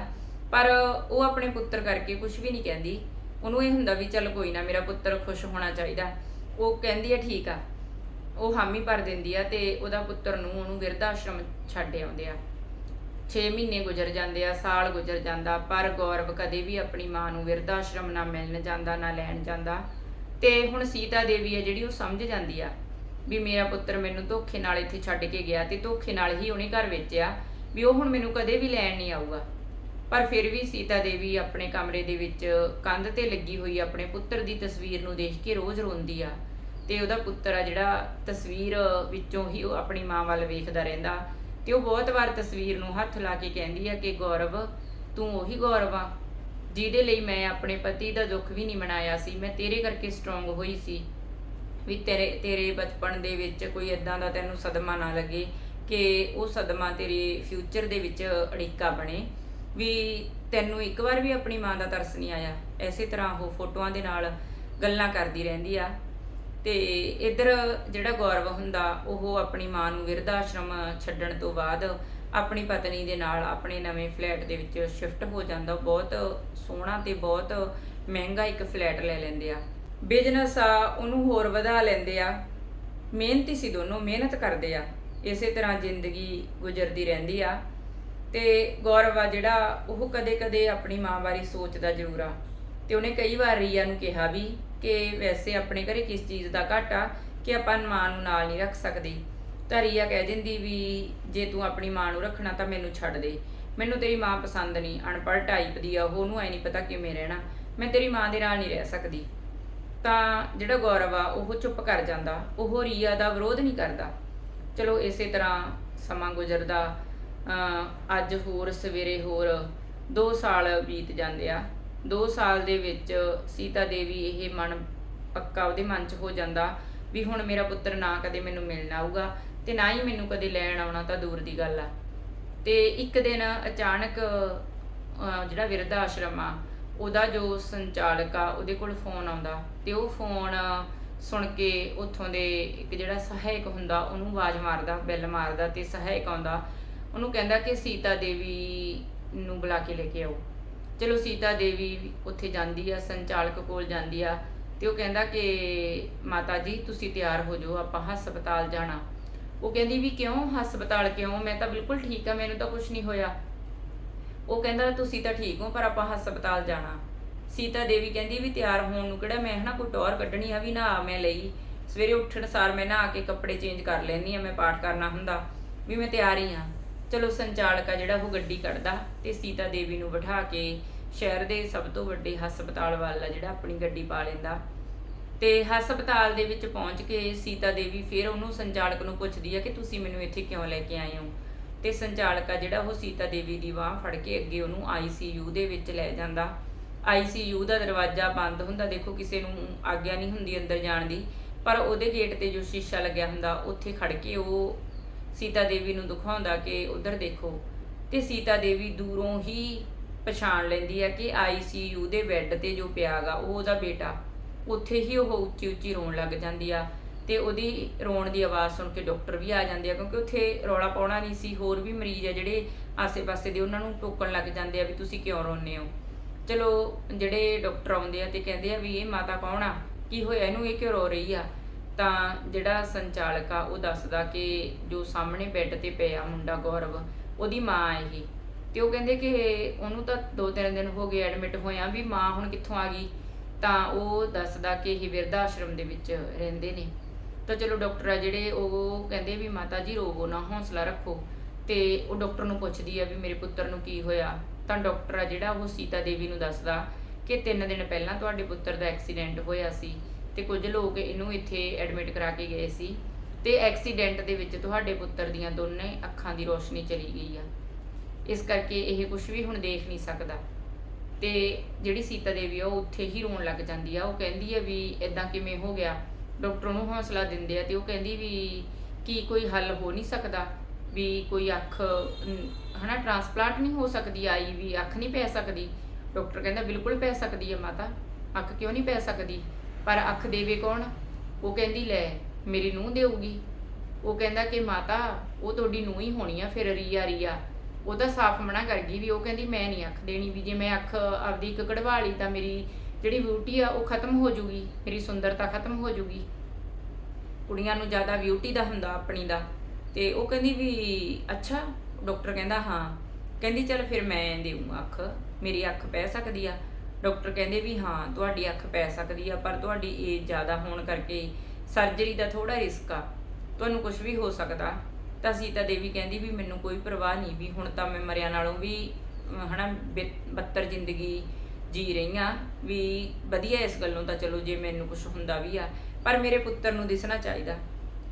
ਪਰ ਉਹ ਆਪਣੇ ਪੁੱਤਰ ਕਰਕੇ ਕੁਝ ਵੀ ਨਹੀਂ ਕਹਿੰਦੀ। ਉਹਨੂੰ ਇਹ ਹੁੰਦਾ ਵੀ ਚੱਲ ਕੋਈ ਨਾ, ਮੇਰਾ ਪੁੱਤਰ ਖੁਸ਼ ਹੋਣਾ ਚਾਹੀਦਾ। ਉਹ ਕਹਿੰਦੀ ਆ, ਠੀਕ ਆ। ਉਹ ਹਾਮੀ ਭਰ ਦਿੰਦੀ ਆ ਤੇ ਉਹਦਾ ਪੁੱਤਰ ਨੂੰ ਉਹਨੂੰ ਬਿਰਧ ਆਸ਼ਰਮ ਛੱਡ ਆਉਂਦੇ ਆ। 6 ਮਹੀਨੇ ਗੁਜ਼ਰ ਜਾਂਦੇ ਆ, ਸਾਲ ਗੁਜ਼ਰ ਜਾਂਦਾ, ਪਰ ਗੌਰਵ ਕਦੇ ਵੀ ਆਪਣੀ ਮਾਂ ਨੂੰ ਬਿਰਧ ਆਸ਼ਰਮ ਨਾ ਮਿਲਣ ਜਾਂਦਾ, ਨਾ ਲੈਣ ਜਾਂਦਾ। ਤੇ ਹੁਣ ਸੀਤਾ ਦੇਵੀ ਆ ਜਿਹੜੀ, ਉਹ ਸਮਝ ਜਾਂਦੀ ਆ ਵੀ ਮੇਰਾ ਪੁੱਤਰ ਮੈਨੂੰ ਧੋਖੇ ਨਾਲ ਇੱਥੇ ਛੱਡ ਕੇ ਗਿਆ ਤੇ ਧੋਖੇ ਨਾਲ ਹੀ ਉਹਨੇ ਘਰ ਵੇਚਿਆ, ਵੀ ਉਹ ਹੁਣ ਮੈਨੂੰ ਕਦੇ ਵੀ ਲੈਣ ਨਹੀਂ ਆਊਗਾ। ਪਰ ਫਿਰ ਵੀ ਸੀਤਾ ਦੇਵੀ ਆਪਣੇ ਕਮਰੇ ਦੇ ਵਿੱਚ ਕੰਧ ਤੇ ਲੱਗੀ ਹੋਈ ਆਪਣੇ ਪੁੱਤਰ ਦੀ ਤਸਵੀਰ ਨੂੰ ਦੇਖ ਕੇ ਰੋਜ਼ ਰੋਂਦੀ ਆ। ਤੇ ਉਹਦਾ ਪੁੱਤਰ ਆ ਜਿਹੜਾ ਤਸਵੀਰ ਵਿੱਚੋਂ ਹੀ ਉਹ ਆਪਣੀ ਮਾਂ ਵੱਲ ਵੇਖਦਾ ਰਹਿੰਦਾ। ਤੇ ਉਹ ਬਹੁਤ ਵਾਰ ਤਸਵੀਰ ਨੂੰ ਹੱਥ ਲਾ ਕੇ ਕਹਿੰਦੀ ਆ ਕਿ ਗੌਰਵ, ਤੂੰ ਉਹੀ ਗੌਰਵ ਆ, ਜਿਹਦੇ ਲਈ ਮੈਂ ਆਪਣੇ ਪਤੀ ਦਾ ਦੁੱਖ ਵੀ ਨਹੀਂ ਮਨਾਇਆ ਸੀ, ਮੈਂ ਤੇਰੇ ਕਰਕੇ ਸਟਰੋਂਗ ਹੋਈ ਸੀ। ਵੀ ਤੇਰੇ ਤੇਰੇ ਬਚਪਨ ਦੇ ਵਿੱਚ ਕੋਈ ਇਦਾਂ ਦਾ ਤੈਨੂੰ ਸਦਮਾ ਨਾ ਲੱਗੇ ਕਿ ਉਹ ਸਦਮਾ ਤੇਰੇ ਫਿਊਚਰ ਦੇ ਵਿੱਚ ਅੜਿੱਕਾ ਬਣੇ। ਵੀ ਤੈਨੂੰ ਇੱਕ ਵਾਰ ਵੀ ਆਪਣੀ ਮਾਂ ਦਾ ਤਰਸ ਨਹੀਂ ਆਇਆ। ਐਸੇ ਤਰ੍ਹਾਂ ਉਹ ਫੋਟੋਆਂ ਦੇ ਨਾਲ ਗੱਲਾਂ ਕਰਦੀ ਰਹਿੰਦੀ ਆ। ਤੇ ਇੱਧਰ ਜਿਹੜਾ ਗੌਰਵ ਹੁੰਦਾ, ਉਹ ਆਪਣੀ ਮਾਂ ਨੂੰ ਵਿਰਧ ਆਸ਼ਰਮ ਛੱਡਣ ਤੋਂ ਬਾਅਦ ਆਪਣੀ ਪਤਨੀ ਦੇ ਨਾਲ ਆਪਣੇ ਨਵੇਂ ਫਲੈਟ ਦੇ ਵਿੱਚ ਸ਼ਿਫਟ ਹੋ ਜਾਂਦਾ। ਬਹੁਤ ਸੋਹਣਾ ਤੇ ਬਹੁਤ ਮਹਿੰਗਾ ਇੱਕ ਫਲੈਟ ਲੈ ਲੈਂਦੇ ਆ। ਬਿਜ਼ਨਸ ਆ, ਉਹਨੂੰ ਹੋਰ ਵਧਾ ਲੈਂਦੇ ਆ। ਮਿਹਨਤੀ ਸੀ ਦੋਨੋਂ, ਮਿਹਨਤ ਕਰਦੇ ਆ। ਇਸੇ ਤਰ੍ਹਾਂ ਜ਼ਿੰਦਗੀ ਗੁਜ਼ਰਦੀ ਰਹਿੰਦੀ ਆ। ਤੇ ਗੌਰਵ ਆ ਜਿਹੜਾ ਉਹ ਕਦੇ-ਕਦੇ ਆਪਣੀ ਮਾਂ ਬਾਰੇ ਸੋਚਦਾ ਜ਼ਰੂਰ ਆ। ਤੇ ਉਹਨੇ ਕਈ ਵਾਰ ਰੀਆ ਨੂੰ ਕਿਹਾ ਵੀ ਕਿ ਵੈਸੇ ਆਪਣੇ ਘਰੇ ਕਿਸ ਚੀਜ਼ ਦਾ ਘਾਟਾ ਕਿ ਆਪਾਂ ਮਾਂ ਨੂੰ ਨਾਲ ਨਹੀਂ ਰੱਖ ਸਕਦੇ। ਤਾਂ ਰੀਆ ਕਹਿ ਦਿੰਦੀ ਵੀ ਜੇ ਤੂੰ ਆਪਣੀ ਮਾਂ ਨੂੰ ਰੱਖਣਾ ਤਾਂ ਮੈਨੂੰ ਛੱਡ ਦੇ। ਮੈਨੂੰ ਤੇਰੀ ਮਾਂ ਪਸੰਦ ਨਹੀਂ, ਅਨਪੜ੍ਹ ਟਾਈਪ ਦੀ ਆ, ਉਹਨੂੰ ਐ ਨਹੀਂ ਪਤਾ ਕਿਵੇਂ ਰਹਿਣਾ। ਮੈਂ ਤੇਰੀ ਮਾਂ ਦੇ ਨਾਲ ਨਹੀਂ ਰਹਿ ਸਕਦੀ। ਤਾਂ ਜਿਹੜਾ ਗੌਰਵ ਆ, ਉਹ ਚੁੱਪ ਕਰ ਜਾਂਦਾ। ਉਹ ਰੀਆ ਦਾ ਵਿਰੋਧ ਨਹੀਂ ਕਰਦਾ। ਚਲੋ ਇਸੇ ਤਰ੍ਹਾਂ ਸਮਾਂ ਗੁਜ਼ਰਦਾ। ਅੱਜ ਹੋਰ, ਸਵੇਰੇ ਹੋਰ 2 ਸਾਲ ਬੀਤ ਜਾਂਦੇ ਆ। 2 ਸਾਲ ਦੇ ਵਿੱਚ ਸੀਤਾ ਦੇਵੀ ਇਹ ਮਨ ਪੱਕਾ ਉਹਦੇ ਮਨ 'ਚ ਹੋ ਜਾਂਦਾ ਵੀ ਹੁਣ ਮੇਰਾ ਪੁੱਤਰ ਨਾ ਕਦੇ ਮੈਨੂੰ ਮਿਲਣ ਆਊਗਾ ਤੇ ਨਾ ਹੀ ਮੈਨੂੰ ਕਦੇ ਲੈਣ ਆਉਣਾ ਤਾਂ ਦੂਰ ਦੀ ਗੱਲ ਆ। ਤੇ ਇੱਕ ਦਿਨ ਅਚਾਨਕ ਜਿਹੜਾ ਵਿਰਧ ਆਸ਼ਰਮ ਆ, ਉਹਦਾ ਜੋ ਸੰਚਾਲਕ ਆ, ਉਹਦੇ ਕੋਲ ਫੋਨ ਆਉਂਦਾ ਤੇ ਉਹ ਫੋਨ ਸੁਣ ਕੇ ਉੱਥੋਂ ਦੇ ਇੱਕ ਜਿਹੜਾ ਸਹਾਇਕ ਹੁੰਦਾ, ਉਹਨੂੰ ਆਵਾਜ਼ ਮਾਰਦਾ, ਬੈਲ ਮਾਰਦਾ ਤੇ ਸਹਾਇਕ ਆਉਂਦਾ ਉਹਨੂੰ ਕਹਿੰਦਾ ਕਿ ਸੀਤਾ ਦੇਵੀ ਨੂੰ ਬੁਲਾ ਕੇ ਲੈ ਕੇ ਆਓ। ਚਲੋ ਸੀਤਾ ਦੇਵੀ ਉੱਥੇ ਜਾਂਦੀ ਆ, ਸੰਚਾਲਕ ਕੋਲ ਜਾਂਦੀ ਆ ਤੇ ਉਹ ਕਹਿੰਦਾ ਕਿ ਮਾਤਾ ਜੀ, ਤੁਸੀਂ ਤਿਆਰ ਹੋ ਜਾਓ, ਆਪਾਂ ਹਸਪਤਾਲ ਜਾਣਾ। ਉਹ ਕਹਿੰਦੀ ਵੀ ਕਿਉਂ, ਹਸਪਤਾਲ ਕਿਉਂ? ਮੈਂ ਤਾਂ ਬਿਲਕੁਲ ਠੀਕ ਆ, ਮੈਨੂੰ ਤਾਂ ਕੁਝ ਨਹੀਂ ਹੋਇਆ। ਉਹ ਕਹਿੰਦਾ, ਤੁਸੀਂ ਤਾਂ ਠੀਕ ਹੋ, ਪਰ ਆਪਾਂ ਹਸਪਤਾਲ ਜਾਣਾ। ਸੀਤਾ ਦੇਵੀ ਕਹਿੰਦੀ ਵੀ ਤਿਆਰ ਹੋਣ ਨੂੰ ਕਿਹੜਾ ਮੈਂ ਹਨਾ ਕੋਈ ਟੌਰ ਕੱਢਣੀ ਆ ਵੀ ਨਾ ਮੈਂ ਲਈ। ਸਵੇਰੇ ਉੱਠਣ ਸਾਰ ਮੈਂ ਨਹਾ ਕੇ ਕੱਪੜੇ ਚੇਂਜ ਕਰ ਲੈਣੀ ਆ, ਮੈਂ ਪਾਠ ਕਰਨਾ ਹੁੰਦਾ, ਵੀ ਮੈਂ ਤਿਆਰ ਹੀ ਆ। ਚਲੋ ਸੰਚਾਲਕ ਆ ਜਿਹੜਾ ਉਹ ਗੱਡੀ ਕੱਢਦਾ ਤੇ ਸੀਤਾ ਦੇਵੀ ਨੂੰ ਬਿਠਾ ਕੇ ਸ਼ਹਿਰ ਦੇ ਸਭ ਤੋਂ ਵੱਡੇ ਹਸਪਤਾਲ ਵੱਲ ਆ ਜਿਹੜਾ ਆਪਣੀ ਗੱਡੀ ਪਾ ਲੈਂਦਾ। ਤੇ ਹਸਪਤਾਲ ਦੇ ਵਿੱਚ ਪਹੁੰਚ ਕੇ ਸੀਤਾ ਦੇਵੀ ਫਿਰ ਉਹਨੂੰ ਸੰਚਾਲਕ ਨੂੰ ਪੁੱਛਦੀ ਆ ਕਿ ਤੁਸੀਂ ਮੈਨੂੰ ਇੱਥੇ ਕਿਉਂ ਲੈ ਕੇ ਆਏ ਹੋ? ਤੇ ਸੰਚਾਲਕ ਆ ਜਿਹੜਾ ਉਹ ਸੀਤਾ ਦੇਵੀ ਦੀ ਬਾਹ ਫੜ ਕੇ ਅੱਗੇ ਉਹਨੂੰ ਆਈਸੀਯੂ ਦੇ ਵਿੱਚ ਲੈ ਜਾਂਦਾ। ਆਈਸੀਯੂ ਦਾ ਦਰਵਾਜ਼ਾ ਬੰਦ ਹੁੰਦਾ, ਦੇਖੋ ਕਿਸੇ ਨੂੰ ਆਗਿਆ ਨਹੀਂ ਹੁੰਦੀ ਅੰਦਰ ਜਾਣ ਦੀ, ਪਰ ਉਹਦੇ ਗੇਟ ਤੇ ਜੋ ਸ਼ੀਸ਼ਾ ਲੱਗਿਆ ਹੁੰਦਾ, ਉੱਥੇ ਖੜ ਕੇ ਉਹ ਸੀਤਾ ਦੇਵੀ ਨੂੰ ਦਿਖਾਉਂਦਾ ਕਿ ਉਧਰ ਦੇਖੋ, ਤੇ ਸੀਤਾ ਦੇਵੀ ਦੂਰੋਂ ਹੀ ਪਛਾਣ ਲੈਂਦੀ ਆ ਕਿ ਆਈਸੀਯੂ ਦੇ ਬੈੱਡ ਤੇ ਜੋ ਪਿਆਗਾ ਉਹ ਉਹਦਾ ਬੇਟਾ, ਉੱਥੇ ਹੀ ਉਹ ਉੱਚੀ ਉੱਚੀ ਰੋਣ ਲੱਗ ਜਾਂਦੀ ਆ ਤੇ ਉਹਦੀ ਰੋਣ ਦੀ ਆਵਾਜ਼ ਸੁਣ ਕੇ ਡਾਕਟਰ ਵੀ ਆ ਜਾਂਦੇ ਆ, ਕਿਉਂਕਿ ਉੱਥੇ ਰੌਲਾ ਪਾਉਣਾ ਨਹੀਂ ਸੀ, ਹੋਰ ਵੀ ਮਰੀਜ਼ ਆ ਜਿਹੜੇ ਆਸੇ-ਪਾਸੇ ਦੇ, ਉਹਨਾਂ ਨੂੰ ਟੋਕਣ ਲੱਗ ਜਾਂਦੇ ਆ ਵੀ ਤੁਸੀਂ ਕਿਉਂ ਰੋਂਦੇ ਹੋ। ਚਲੋ, ਜਿਹੜੇ ਡਾਕਟਰ ਆਉਂਦੇ ਆ ਤੇ ਕਹਿੰਦੇ ਆ ਵੀ ਇਹ ਮਾਤਾ ਕੌਣ ਆ? ਕੀ ਹੋਇਆ? ਇਹਨੂੰ ਇਹ ਕਿਉਂ ਰੋ ਰਹੀ ਆ? ਤਾਂ ਜਿਹੜਾ ਸੰਚਾਲਕ ਆ, ਉਹ ਦੱਸਦਾ ਕਿ ਜੋ ਸਾਹਮਣੇ ਬੈੱਡ ਤੇ ਪਿਆ ਮੁੰਡਾ ਗੌਰਵ, ਉਹਦੀ ਮਾਂ ਇਹ। ਤੇ ਉਹ ਕਹਿੰਦੇ ਕਿ ਉਹਨੂੰ ਤਾਂ ਦੋ ਤਿੰਨ ਦਿਨ ਹੋ ਗਏ ਐਡਮਿਟ ਹੋਇਆ ਵੀ ਮਾਂ ਹੁਣ ਕਿੱਥੋਂ ਆ ਗਈ। ਤਾਂ ਉਹ ਦੱਸਦਾ ਕਿ ਇਹ ਵਿਰਧ ਆਸ਼ਰਮ ਦੇ ਵਿੱਚ ਰਹਿੰਦੇ ਨੇ। ਤਾਂ ਚਲੋ ਡਾਕਟਰ ਆ ਜਿਹੜੇ, ਉਹ ਕਹਿੰਦੇ ਵੀ ਮਾਤਾ ਜੀ ਰੋਵੋ ਨਾ, ਹੌਸਲਾ ਰੱਖੋ। ਤੇ ਉਹ ਡਾਕਟਰ ਨੂੰ ਪੁੱਛਦੀ ਆ ਵੀ ਮੇਰੇ ਪੁੱਤਰ ਨੂੰ ਕੀ ਹੋਇਆ? ਤਾਂ ਡਾਕਟਰ ਆ ਜਿਹੜਾ, ਉਹ ਸੀਤਾ ਦੇਵੀ ਨੂੰ ਦੱਸਦਾ ਕਿ ਤਿੰਨ ਦਿਨ ਪਹਿਲਾਂ ਤੁਹਾਡੇ ਪੁੱਤਰ ਦਾ ਐਕਸੀਡੈਂਟ ਹੋਇਆ ਸੀ। ਤੇ ਕੁਝ ਲੋਕ ਇਹਨੂੰ ਇੱਥੇ ਐਡਮਿਟ ਕਰਾ ਕੇ ਗਏ ਸੀ ਤੇ ਐਕਸੀਡੈਂਟ ਦੇ ਵਿੱਚ ਤੁਹਾਡੇ ਪੁੱਤਰ ਦੀਆਂ ਦੋਨੇ ਅੱਖਾਂ ਦੀ ਰੋਸ਼ਨੀ ਚਲੀ ਗਈ ਆ। ਇਸ ਕਰਕੇ ਇਹ ਕੁਝ ਵੀ ਹੁਣ ਦੇਖ ਨਹੀਂ ਸਕਦਾ। ਤੇ ਜਿਹੜੀ ਸੀਤਾ ਦੇਵੀ ਆ ਉਹ ਉੱਥੇ ਹੀ ਰੋਣ ਲੱਗ ਜਾਂਦੀ ਆ। ਉਹ ਕਹਿੰਦੀ ਆ ਵੀ ਇਦਾਂ ਕਿਵੇਂ ਹੋ ਗਿਆ? ਡਾਕਟਰ ਨੂੰ ਹੌਸਲਾ ਦਿੰਦੇ ਆ ਤੇ ਉਹ ਕਹਿੰਦੀ ਵੀ ਕੀ ਕੋਈ ਹੱਲ ਹੋ ਨਹੀਂ ਸਕਦਾ? ਵੀ ਕੋਈ ਅੱਖ ਅਮ, ਹਨਾ ਟ੍ਰਾਂਸਪਲਾਂਟ ਨਹੀਂ ਹੋ ਸਕਦੀ ਆਈ ਵੀ ਅੱਖ ਨਹੀਂ ਪੈ ਸਕਦੀ। ਡਾਕਟਰ ਕਹਿੰਦਾ ਬਿਲਕੁਲ ਪੈ ਸਕਦੀ ਹੈ ਮਾਤਾ ਅੱਖ ਕਿਉਂ ਨਹੀਂ ਪੈ ਸਕਦੀ? ਪਰ ਅੱਖ ਦੇਵੇ ਕੌਣ? ਉਹ ਕਹਿੰਦੀ, ਲੈ, ਮੇਰੀ ਨੂੰਹ ਦੇਊਗੀ। ਉਹ ਕਹਿੰਦਾ ਕਿ, ਮਾਤਾ, ਉਹ ਤੁਹਾਡੀ ਨੂੰਹ ਹੀ ਹੋਣੀ ਆ ਫਿਰ ਰੀਆ ਰੀਆ। ਉਹ ਤਾਂ ਸਾਫ਼ ਮਨਾ ਕਰ ਗਈ ਵੀ ਉਹ ਕਹਿੰਦੀ, ਮੈਂ ਨਹੀਂ ਅੱਖ ਦੇਣੀ ਵੀ, ਜੇ ਮੈਂ ਅੱਖ ਆਪਦੀ ਇੱਕ ਕਢਵਾ ਲਈ ਤਾਂ ਮੇਰੀ ਜਿਹੜੀ ਬਿਊਟੀ ਆ ਉਹ ਖਤਮ ਹੋ ਜੂਗੀ, ਮੇਰੀ ਸੁੰਦਰਤਾ ਖਤਮ ਹੋ ਜੂਗੀ। ਕੁੜੀਆਂ ਨੂੰ ਜ਼ਿਆਦਾ ਬਿਊਟੀ ਦਾ ਹੁੰਦਾ ਆਪਣੀ ਦਾ। ਤੇ ਉਹ ਕਹਿੰਦੀ ਵੀ, ਅੱਛਾ। ਡਾਕਟਰ ਕਹਿੰਦਾ, ਹਾਂ। ਕਹਿੰਦੀ, ਚਲ ਫਿਰ ਮੈਂ ਦੇਊਂ ਅੱਖ, ਮੇਰੀ ਅੱਖ ਪੈ ਸਕਦੀ ਆ। ਡਾਕਟਰ ਕਹਿੰਦੇ ਵੀ ਹਾਂ ਤੁਹਾਡੀ ਅੱਖ ਪੈ ਸਕਦੀ ਆ ਪਰ ਤੁਹਾਡੀ ਏਜ ਜ਼ਿਆਦਾ ਹੋਣ ਕਰਕੇ ਸਰਜਰੀ ਦਾ ਥੋੜਾ ਰਿਸਕ ਆ। ਤੁਹਾਨੂੰ ਕੁਝ ਵੀ ਹੋ ਸਕਦਾ। ਤਾਂ ਸੀਤਾ ਦੇਵੀ ਕਹਿੰਦੀ ਵੀ ਮੈਨੂੰ ਕੋਈ ਪਰਵਾਹ ਨਹੀਂ ਵੀ ਹੁਣ ਤਾਂ ਮੈਂ ਮਰਿਆ ਨਾਲੋਂ ਵੀ ਅਮ, ਹਨਾ ਬਿ- ਬੱਤਰ ਜ਼ਿੰਦਗੀ ਜੀ ਰਹੀ ਰਹੀਆਂ ਵੀ ਵਧੀਆ ਇਸ ਗੱਲੋਂ ਤਾਂ ਚਲੋ ਜੇ ਮੈਨੂੰ ਕੁਝ ਹੁੰਦਾ ਵੀ ਆ। ਪਰ ਮੇਰੇ ਪੁੱਤਰ ਨੂੰ ਦਿਸਣਾ ਚਾਹੀਦਾ।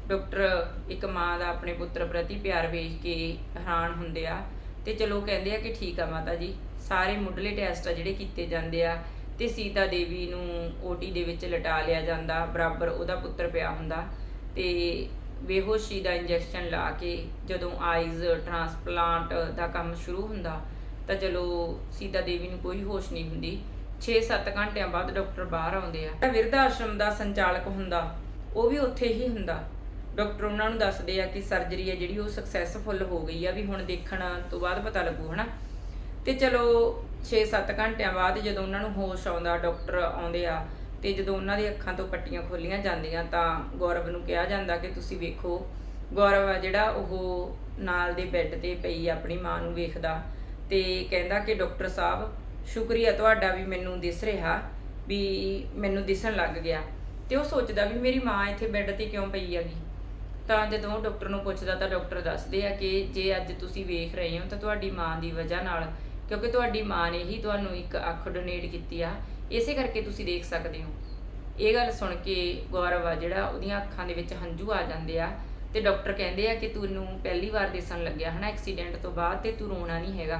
ਡਾਕਟਰ ਇੱਕ ਮਾਂ ਦਾ ਆਪਣੇ ਪੁੱਤਰ ਪ੍ਰਤੀ ਪਿਆਰ ਵੇਖ ਕੇ ਹੈਰਾਨ ਹੁੰਦੇ ਆ। ਤੇ ਚਲੋ ਕਹਿੰਦੇ ਆ ਕਿ ਠੀਕ ਆ ਮਾਤਾ ਜੀ। ਸਾਰੇ ਮੁੱਢਲੇ ਟੈਸਟ ਆ ਜਿਹੜੇ ਕੀਤੇ ਜਾਂਦੇ ਆ ਤੇ ਸੀਤਾ ਦੇਵੀ ਨੂੰ ਓਟੀ ਦੇ ਵਿੱਚ ਲਟਾ ਲਿਆ ਜਾਂਦਾ, ਬਰਾਬਰ ਉਹਦਾ ਪੁੱਤਰ ਪਿਆ ਹੁੰਦਾ ਤੇ ਬੇਹੋਸ਼ੀ ਦਾ ਇੰਜੈਕਸ਼ਨ ਲਾ ਕੇ ਜਦੋਂ ਆਈਜ਼ ਟ੍ਰਾਂਸਪਲਾਂਟ ਦਾ ਕੰਮ ਸ਼ੁਰੂ ਹੁੰਦਾ ਤਾਂ ਚਲੋ ਸੀਤਾ ਦੇਵੀ ਨੂੰ ਕੋਈ ਹੋਸ਼ ਨਹੀਂ ਹੁੰਦੀ। 6-7 ਘੰਟਿਆਂ ਬਾਅਦ ਡਾਕਟਰ ਬਾਹਰ ਆਉਂਦੇ ਆ। ਜਿਹੜਾ ਵਿਰਧ ਆਸ਼ਰਮ ਦਾ ਸੰਚਾਲਕ ਹੁੰਦਾ, ਉਹ ਵੀ ਉੱਥੇ ਹੀ ਹੁੰਦਾ। ਡਾਕਟਰ ਉਹਨਾਂ ਨੂੰ ਦੱਸਦੇ ਆ ਕਿ ਸਰਜਰੀ ਹੈ ਜਿਹੜੀ ਉਹ ਸਕਸੈਸਫੁਲ ਹੋ ਗਈ ਆ, ਵੀ ਹੁਣ ਦੇਖਣ ਤੋਂ ਬਾਅਦ ਪਤਾ ਲੱਗੂ, ਹਨਾ? ਤੇ ਚਲੋ 6-7 ਘੰਟਿਆਂ ਬਾਅਦ ਜਦੋਂ ਉਹਨਾਂ ਨੂੰ ਹੋਸ਼ ਆਉਂਦਾ, ਡਾਕਟਰ ਆਉਂਦੇ ਆ, ਤੇ ਜਦੋਂ ਉਹਨਾਂ ਦੀ ਅੱਖਾਂ ਤੋਂ ਪੱਟੀਆਂ ਖੋਲੀਆਂ ਜਾਂਦੀਆਂ ਤਾਂ ਗੌਰਵ ਨੂੰ ਕਿਹਾ ਜਾਂਦਾ ਕਿ ਤੁਸੀਂ ਵੇਖੋ, ਗੌਰਵ ਆ ਜਿਹੜਾ ਉਹ ਨਾਲ ਦੇ ਬੈੱਡ ਤੇ ਪਈ ਆਪਣੀ ਮਾਂ ਨੂੰ ਵੇਖਦਾ ਤੇ ਕਹਿੰਦਾ ਕਿ ਡਾਕਟਰ ਸਾਹਿਬ, ਸ਼ੁਕਰੀਆ ਤੁਹਾਡਾ ਵੀ ਮੈਨੂੰ ਦਿਸ ਰਿਹਾ, ਵੀ ਮੈਨੂੰ ਦਿਸਣ ਲੱਗ ਗਿਆ। ਤੇ ਉਹ ਸੋਚਦਾ ਵੀ ਮੇਰੀ ਮਾਂ ਇੱਥੇ ਬੈੱਡ ਤੇ ਕਿਉਂ ਪਈ ਹੈਗੀ? ਤਾਂ ਜਦੋਂ ਉਹ ਡਾਕਟਰ ਨੂੰ ਪੁੱਛਦਾ ਤਾਂ ਡਾਕਟਰ ਦੱਸਦੇ ਆ ਕਿ ਜੇ ਅੱਜ ਤੁਸੀਂ ਵੇਖ ਰਹੇ ਹੋ ਤਾਂ ਤੁਹਾਡੀ ਮਾਂ ਦੀ ਵਜ੍ਹਾ ਨਾਲ ਕਿਉਂਕਿ ਤੁਹਾਡੀ ਮਾਂ ਨੇ ਹੀ ਤੁਹਾਨੂੰ ਇੱਕ ਅੱਖ ਡੋਨੇਟ ਕੀਤੀ ਆ, ਇਸੇ ਕਰਕੇ ਤੁਸੀਂ ਦੇਖ ਸਕਦੇ ਹੋ। ਇਹ ਗੱਲ ਸੁਣ ਕੇ ਗੌਰਵ ਆ ਜਿਹੜਾ ਉਹਦੀਆਂ ਅੱਖਾਂ ਦੇ ਵਿੱਚ ਹੰਝੂ ਆ ਜਾਂਦੇ ਆ ਤੇ ਡਾਕਟਰ ਕਹਿੰਦੇ ਆ ਕਿ ਤੈਨੂੰ ਪਹਿਲੀ ਵਾਰ ਦਿਸਣ ਲੱਗਿਆ ਹਨਾ ਐਕਸੀਡੈਂਟ ਤੋਂ ਬਾਅਦ ਤੇ ਤੂੰ ਰੋਣਾ ਨਹੀਂ ਹੈਗਾ,